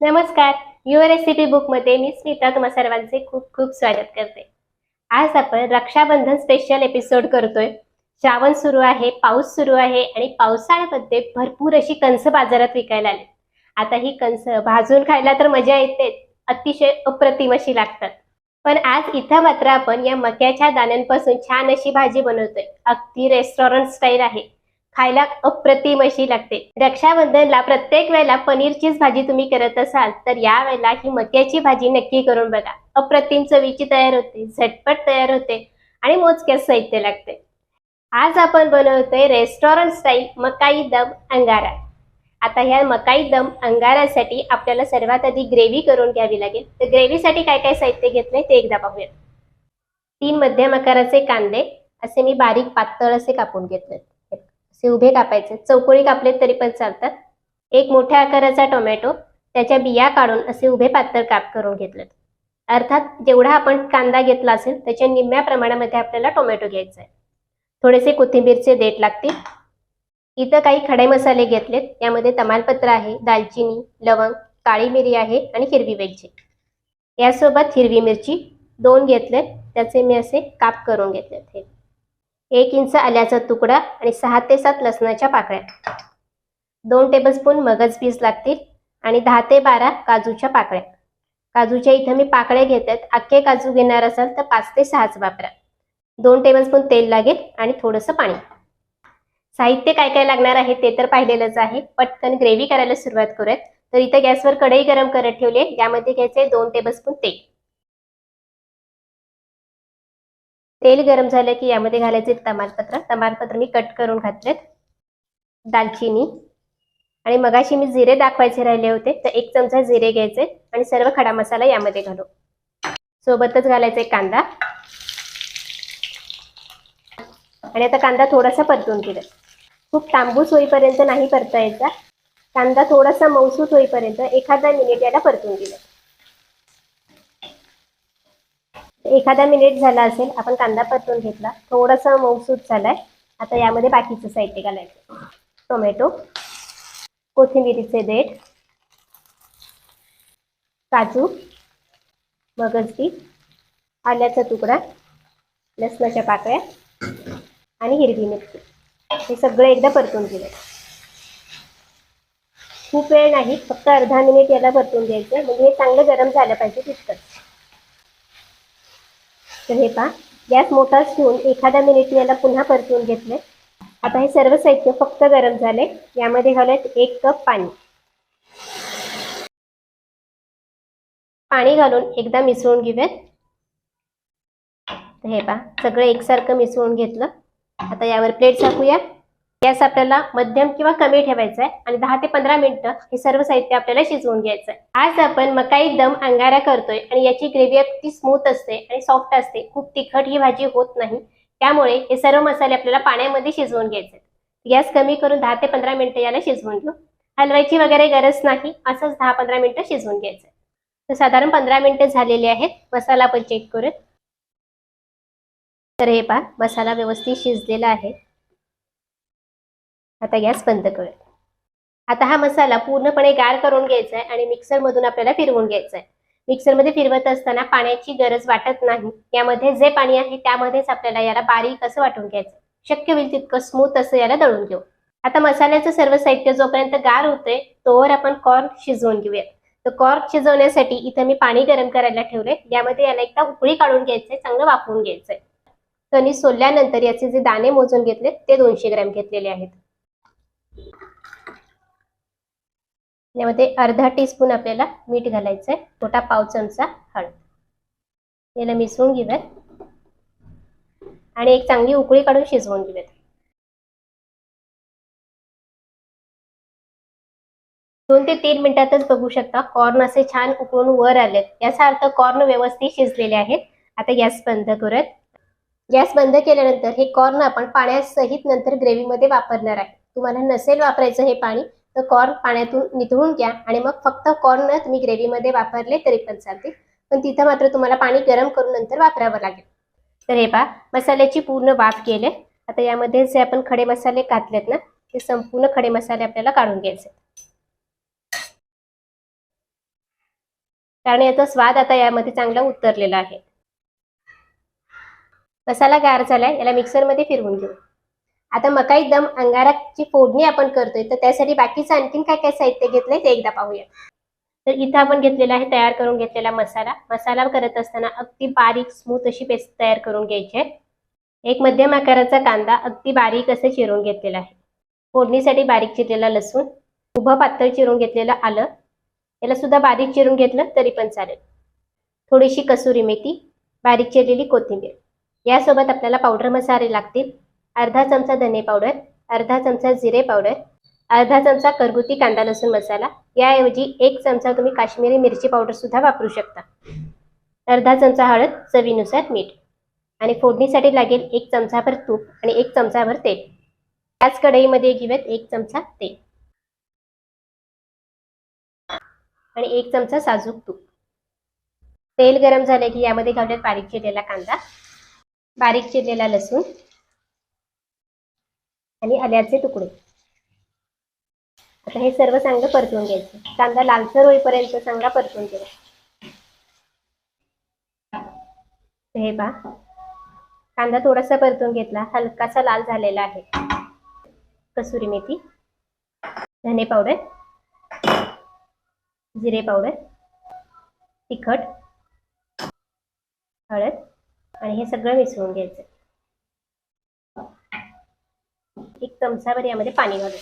नमस्कार. Your recipe बुकमध्ये मी स्मिता. तुम्हा सर्वांचे खूप खूप स्वागत करते. आज आपण रक्षाबंधन स्पेशल एपिसोड करतोय. श्रावण सुरू आहे पाऊस सुरू आहे आणि पावसाळ्यामध्ये भरपूर अशी कंस बाजारात विकायला आली. आता ही कंस भाजून खायला तर मजा येते. अतिशय अप्रतिम अशी लागतात. पण आज इथं मात्र आपण या मक्याच्या दाण्यांपासून छान अशी भाजी बनवतोय. अगदी रेस्टॉरंट स्टाईल आहे. खायला अप्रतिम अशी लागते. रक्षाबंधनला प्रत्येक वेळेला पनीरचीच भाजी तुम्ही करत असाल तर या वेळेला ही मक्याची भाजी नक्की करून बघा. अप्रतिम चवीची तयार होते झटपट तयार होते आणि मोजक्याच साहित्य लागते. आज आपण बनवतोय रेस्टॉरंट स्टाईल मकाई दम अंगारा. आता ह्या मकाई दम अंगारासाठी आपल्याला सर्वात आधी ग्रेव्ही करून घ्यावी लागेल. तर ग्रेव्हीसाठी काय काय साहित्य घेतलंय ते एकदा पाहूया. तीन मध्यम आकाराचे कांदे असे मी बारीक पातळ असे कापून घेतले असे उभे कापायचे. चौकोळी कापले तरी पण चालतात. एक मोठ्या आकाराचा टोमॅटो त्याच्या बिया काढून असे उभे पातळ काप करून घेतलेत. अर्थात जेवढा आपण कांदा घेतला असेल त्याच्या निम्म्या प्रमाणामध्ये आपल्याला टोमॅटो घ्यायचा आहे. थोडेसे कोथिंबीरचे देठ लागतील. इथं काही खडे मसाले घेतलेत. यामध्ये तमालपत्र आहे दालचिनी लवंग काळी मिरी आहे आणि हिरवी वेलची. यासोबत हिरवी मिरची दोन घेतलेत. त्याचे मी असे काप करून घेतलेत हे. एक इंच आल्याचा तुकडा आणि सहा ते सात लसणाच्या पाकळ्या. दोन टेबलस्पून मगज बीज लागतील आणि दहा ते बारा काजूच्या पाकळ्या. काजूच्या इथं मी पाकळ्या घेतात. अख्खे काजू घेणार असाल तर पाच ते सहाच वापरा. दोन टेबलस्पून तेल लागेल आणि थोडंसं पाणी. साहित्य काय काय लागणार आहे ते तर पाहिलेलंच आहे. पटकन ग्रेव्ही करायला सुरुवात करूयात. तर इथं गॅसवर कढई गरम करत ठेवली यामध्ये घ्यायचे दोन टेबलस्पून तेल. तेल गरम झालं की यामध्ये घालायचे तमालपत्र. तमालपत्र मी कट करून घातलेत. दालचिनी. आणि मगाशी मी जिरे दाखवायचे राहिले होते तर एक चमचा जिरे घ्यायचे आणि सर्व खडा मसाला यामध्ये घालू. सोबतच घालायचे कांदा. आणि आता कांदा थोडासा परतून घेऊया खूप तांबूस होईपर्यंत नाही परतायचा. कांदा थोडासा मौसूत होईपर्यंत एखादा मिनिट याला परतून दिलं एखादा मिनिट झाला असेल आपण कांदा परतून घेतला. थोडासा मऊसूत झालाय. आता यामध्ये बाकीचं साहित्य घालायचं. टोमॅटो कोथिंबिरीचे देठ काजू मगजबी आल्याचा तुकडा लसणाच्या पाकळ्या आणि हिरवी मिरची. हे सगळं एकदा परतून दिलं खूप वेळ नाही फक्त अर्धा मिनिट याला परतून घ्यायचं. म्हणजे हे चांगलं गरम झालं पाहिजे तितकंच. तर हे पहा. गॅस मोठाच ठेवून एखाद्या मिनिट याला पुन्हा परतवून घेतले. आता हे सर्व साहित्य फक्त गरम झाले. यामध्ये घालत एक कप पाणी. पाणी घालून एकदा मिसळून घेऊयात. तर हे पहा. सगळं एकसारखं मिसळून घेतलं. आता यावर प्लेट टाकूया गॅस आपल्याला मध्यम किंवा कमी ठेवायचा आहे आणि दहा ते पंधरा मिनिटं हे सर्व साहित्य आपल्याला शिजवून घ्यायचं आहे आज आपण मकाई दम अंगारा करतोय आणि याची ग्रेव्ही अगदी स्मूथ असते आणि सॉफ्ट असते. खूप तिखट ही भाजी होत नाही. त्यामुळे हे सर्व मसाले आपल्याला पाण्यामध्ये शिजवून घ्यायचे गॅस कमी करून दहा ते पंधरा मिनिटं याला शिजवून घेऊ. हलवायची वगैरे गरज नाही. असंच दहा पंधरा मिनिटं शिजवून घ्यायचं तर साधारण पंधरा मिनिटं झालेली आहेत. मसाला आपण चेक करूयात. तर हे पहा मसाला व्यवस्थित शिजलेला आहे. आता गॅस बंद करूया. आता हा मसाला पूर्णपणे गार करून घ्यायचा आहे आणि मिक्सरमधून आपल्याला फिरवून घ्यायचा आहे मिक्सरमध्ये फिरवत असताना पाण्याची गरज वाटत नाही. यामध्ये जे पाणी आहे त्यामध्येच आपल्याला याला बारीक असं वाटून घ्यायचं शक्य होईल तितकं स्मूथ असं याला दळून घेऊ. आता मसाल्याचं सर्व साहित्य जोपर्यंत गार होते तोवर आपण कॉर्न शिजवून घेऊया. तर कॉर्न शिजवण्यासाठी इथं मी पाणी गरम करायला ठेवले यामध्ये याला एकदा उकळी काढून घ्यायचंय चांगलं वाफवून घ्यायचंय. कणी सोलल्यानंतर याचे जे दाणे मोजून घेतले ते दोनशे ग्रॅम घेतलेले आहेत. यामध्ये अर्धा टीस्पून आपल्याला मीठ घालायचं आहे छोटा पाव चमचा हळद. याला मिसळून घेऊयात. आणि एक चांगली उकळी काढून शिजवून घेऊयात. दोन ते तीन मिनिटातच बघू शकता कॉर्न असे छान उकळून वर आलेत. याचा अर्थ कॉर्न व्यवस्थित शिजलेले आहेत. आता गॅस बंद करूयात. गॅस बंद केल्यानंतर हे कॉर्न आपण पाण्यासहित नंतर ग्रेव्हीमध्ये वापरणार आहे. तुम्हाला नसेल वापरायचं हे पाणी तर कॉर्न पाण्यातून निथळून घ्या आणि मग फक्त कॉर्न तुम्ही ग्रेव्हीमध्ये वापरले तरी पण चालते. पण तिथं मात्र तुम्हाला पाणी गरम करून नंतर वापरावं लागेल. तर हे पहा मसाल्याची पूर्ण वाफ केले आता यामध्ये जे आपण खडे मसाले घातलेत ना ते संपूर्ण खडे मसाले आपल्याला काढून घ्यायचे. कारण याचा स्वाद आता यामध्ये चांगला उतरलेला आहे. मसाला गार झालाय याला मिक्सरमध्ये फिरवून घेऊ. आता मकाई दम अंगाराची फोडणी आपण करतोय तर त्यासाठी बाकीचं आणखीन काय काय साहित्य घेतलंय ते एकदा पाहूया. तर इथं आपण घेतलेला आहे तयार करून घेतलेला मसाला. मसाला करत असताना अगदी बारीक स्मूथ अशी पेस्ट तयार करून घ्यायची आहे. एक मध्यम आकाराचा कांदा अगदी बारीक असं चिरून घेतलेला आहे. फोडणीसाठी बारीक चिरलेला लसूण उभं पातळ चिरून घेतलेलं आलं. याला सुद्धा बारीक चिरून घेतलं तरी पण चालेल. थोडीशी कसुरी मेथी बारीक चिरलेली कोथिंबीर. यासोबत आपल्याला पावडर मसाले लागतील. अर्धा चमचा धने पावडर अर्धा चमचा जिरे पावडर अर्धा चमचा घरगुती कांदा लसूण मसाला याऐवजी एक चमचा तुम्ही काश्मीरी मिरची पावडर सुद्धा वापरू शकता. अर्धा चमचा हळद चवीनुसार मीठ आणि फोडणीसाठी लागेल एक चमचाभर तूप आणि एक चमचाभर तेल. त्याच कढईमध्ये घेऊयात एक चमचा तेल. आणि एक चमचा साजूक तूप. तेल गरम झाले की यामध्ये घालूयात बारीक चिरलेला कांदा बारीक चिरलेला लसूण आणि आल्याचे तुकडे. आता हे सर्व चांगलं परतवून घ्यायचं. कांदा लालसर होईपर्यंत चांगला परतवून घ्यायचा हे पहा. कांदा थोडासा परतून घेतला. हलकासा लाल झालेला आहे. कसुरी मेथी धने पावडर जिरे पावडर तिखट हळद आणि हे सगळं मिसळून घ्यायचं. एक चमचाभर यामध्ये पाणी घालू.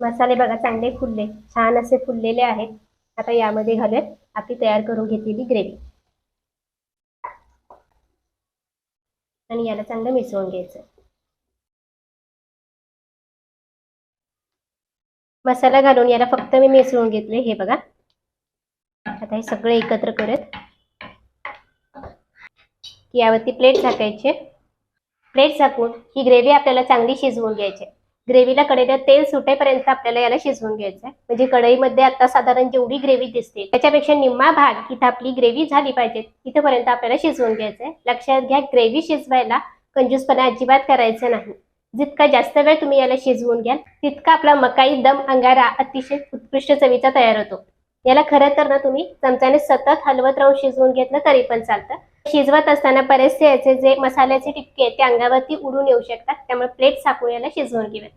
मसाले बघा चांगले फुलले छान असे फुललेले आहेत. आता यामध्ये घालूयात आपली तयार करून घेतलेली ग्रेव्ही आणि याला चांगलं मिसळून घ्यायचं. मसाला घालून याला फक्त मी मिसळून घेतले हे बघा. आता हे सगळे एकत्र करत यावरती प्लेट झाकायचे. प्लेट झाकून ही ग्रेव्ही आपल्याला चांगली शिजवून घ्यायची. ग्रेव्हीला कडेला तेल सुटेपर्यंत आपल्याला याला शिजवून घ्यायचं आहे म्हणजे कढईमध्ये आता साधारण जेवढी ग्रेव्ही दिसते त्याच्यापेक्षा निम्मा भाग इथं आपली ग्रेव्ही झाली पाहिजे. इथंपर्यंत आपल्याला शिजवून घ्यायचं आहे लक्षात घ्या ग्रेव्ही शिजवायला कंजूसपणा अजिबात करायचं नाही. जितका जास्त वेळ तुम्ही याला शिजवून घ्याल तितका आपला मकाई दम अंगारा अतिशय उत्कृष्ट चवीचा तयार होतो. याला खरं तर ना तुम्ही चमच्याने सतत हलवत राहून शिजवून घेतलं तरी पण चालतं. शिजवत असताना बरेचसे याचे जे मसाल्याचे टिपके आहेत ते अंगावरती उडून येऊ शकतात. त्यामुळे प्लेट साकून याला शिजवून घेऊयात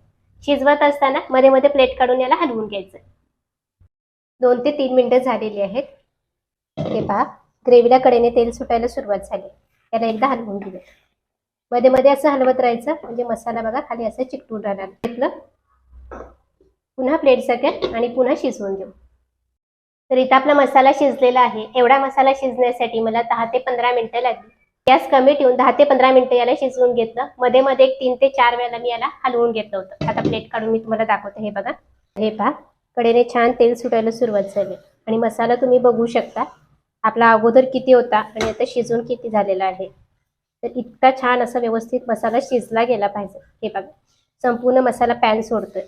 शिजवत असताना मध्ये मध्ये प्लेट काढून याला हलवून घ्यायचं. दोन ते तीन मिनिटं झालेली आहेत. हे पहा ग्रेव्हीला कडेने तेल सुटायला सुरुवात झाली. याला एकदा हलवून घेऊयात मध्ये मध्ये असं हलवत राहायचं म्हणजे मसाला बघा खाली असं चिकटून राहणार. घेतलं? पुन्हा प्लेट सगळ्यात आणि पुन्हा शिजवून घेऊ. तर इथं आपला मसाला शिजलेला आहे. एवढा मसाला शिजण्यासाठी मला दहा ते पंधरा मिनिटं लागली. गॅस कमी ठेवून दहा ते पंधरा मिनिटं याला शिजवून घेतलं. मध्ये मध्ये एक तीन ते चार वेळेला मी याला हलवून घेतलं होतं. आता प्लेट काढून मी तुम्हाला दाखवते हे बघा. हे पहा. कडेने छान तेल सुटायला सुरुवात झाली. आणि मसाला तुम्ही बघू शकता. आपला अगोदर किती होता आणि आता शिजून किती झालेला आहे. तर इतका छान असा व्यवस्थित मसाला शिजला गेला पाहिजे. हे बघा. संपूर्ण मसाला पॅन सोडतोय.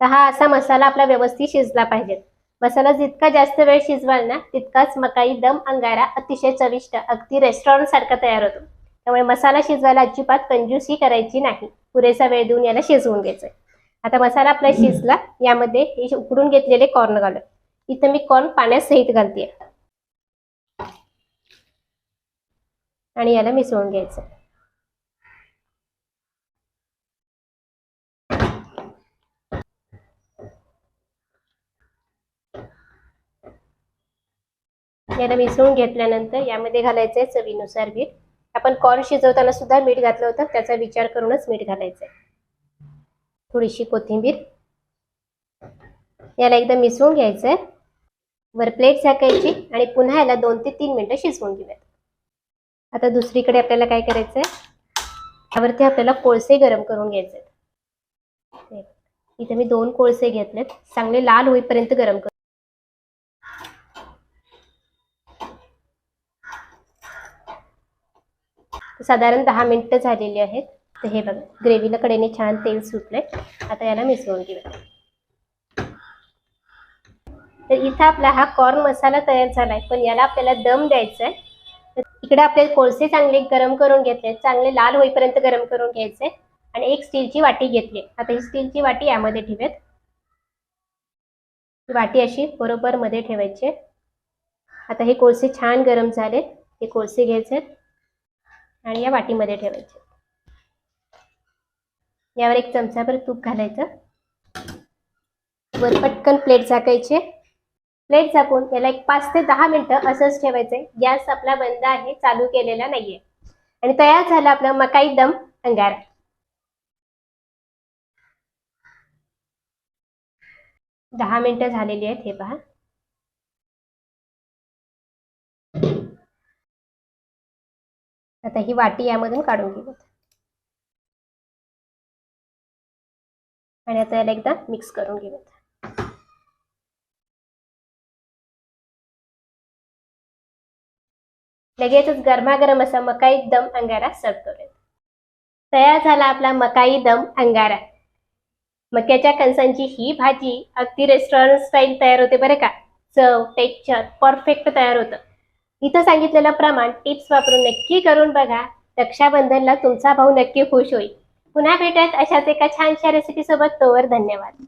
तर हा असा मसाला आपला व्यवस्थित शिजला पाहिजे. मसाला जितका जास्त वेळ शिजवाल ना तितकाच मकाई दम अंगारा अतिशय चविष्ट अगदी रेस्टॉरंट सारखा तयार होतो. त्यामुळे मसाला शिजवायला अजिबात कंजूसी करायची नाही. पुरेसा वेळ देऊन याला शिजवून घ्यायचं आता मसाला आपला शिजला यामध्ये हे उकडून घेतलेले कॉर्न घालू इथं मी कॉर्न पाण्यात सहित घालते आणि याला मिसळून घ्यायचं याला मिसळून घेतल्यानंतर यामध्ये घालायचंय चवीनुसार मीठ. आपण कॉर्न शिजवताना सुद्धा मीठ घातलं होतं त्याचा विचार करूनच मीठ घालायचंय. थोडीशी कोथिंबीर. याला एकदा मिसळून घ्यायचंय. वर प्लेट झाकायची आणि पुन्हा याला दोन ते तीन मिनिटं शिजवून घेऊयात. आता दुसरीकडे आपल्याला काय करायचंय? त्यावरती आपल्याला कोळसे गरम करून घ्यायचे इथे मी दोन कोळसे घेतलेत. चांगले लाल होईपर्यंत गरम साधारण दहा मिनिटं झालेली आहेत. तर हे बघा ग्रेव्हीला कडेने छान तेल सुटलंय. आता याला मिसळून घेऊया. तर इथं आपला हा कॉर्न मसाला तयार झालाय पण याला आपल्याला दम द्यायचा आहे इकडे आपले कोळसे चांगले गरम करून घेतले चांगले लाल होईपर्यंत गरम करून घ्यायचे. आणि एक स्टीलची वाटी घेतली. आता ही स्टीलची वाटी यामध्ये ठेवूयात. वाटी अशी बरोबर मध्ये ठेवायची आता हे कोळसे छान गरम झाले हे कोळसे घ्यायचे आणि या वाटीमध्ये ठेवायचे. यावर एक चमचाभर तूप घालायचं. वर पटकन प्लेट झाकायचे. प्लेट झाकून याला एक पाच ते दहा मिनिटं असंच ठेवायचंय गॅस आपला बंद आहे चालू केलेला नाहीये. आणि तयार झाला आपला मकाई दम अंगारा. दहा मिनिटं झालेली आहेत हे पहा. आता ही वाटी यामधून काढून घेऊयात आणि आता याला एकदा मिक्स करून घेऊयात लगेचच गरमागरम असा मकाई दम अंगारा सर्व करूयात. तयार झाला आपला मकाई दम अंगारा. मक्याच्या कणसांची ही भाजी अगदी रेस्टॉरंट स्टाईल तयार होते बरं का? चव टेक्चर परफेक्ट तयार होतं. इथं सांगितलेलं प्रमाण टिप्स वापरून नक्की करून बघा. रक्षाबंधनला तुमचा भाऊ नक्की खुश होईल. पुन्हा भेटत अशाच एका छानशा रेसिपी सोबत. तोवर धन्यवाद.